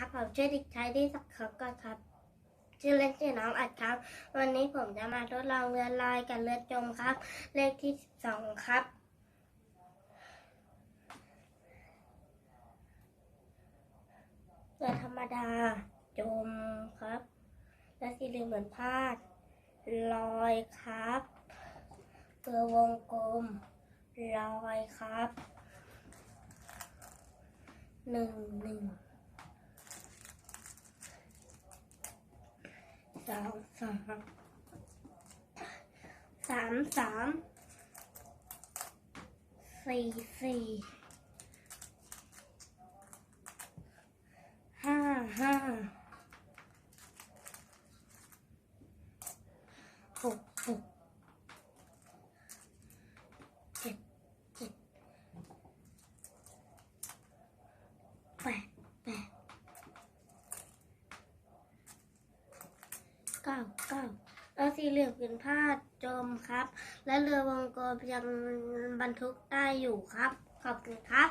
ครับ ผมชื่อเด็กชายที่สักขก่อนครับ ชื่อเล่นชื่อน้องอัดครับ วันนี้ผมจะมาทดลองเรือลอยกับเรือจมครับ เลขที่สองครับ เรือธรรมดา จมครับ และสีเหลืองเหมือนพาด ลอยครับเรือวงกลม ลอยครับหนึ่งหนึ่ง สองสองสามสามสี่สี่ห้าห้าหกหกเจ็ดเจ็ดแปดแปด เก้าเก้าแล้วสีเหลืองเป็นผ้าจมครับ และเรือวงกลมยังบรรทุกได้อยู่ครับ ขอบคุณครับ